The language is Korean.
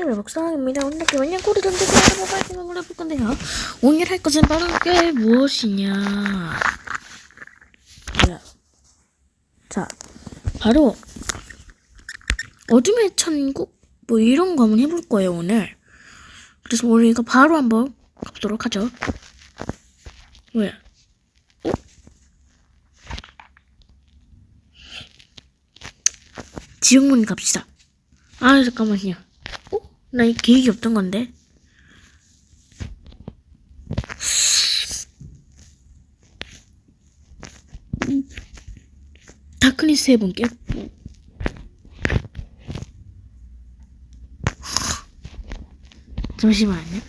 네, 먹상입니다. 오늘 그냥 꼬리 던지고 하고 파이팅을 해볼 건데요. 오늘 할 것은 바로 게 무엇이냐. 자, 바로 어둠의 천국 뭐 이런 거 한번 해볼 거예요 오늘. 그래서 우리가 바로 한번 가보도록 하죠. 뭐야? 어? 지옥문 갑시다. 아 잠깐만요. 어? 나이 계획이 없던 건데. 음. 다크니스 해본 깼고. 잠시만요.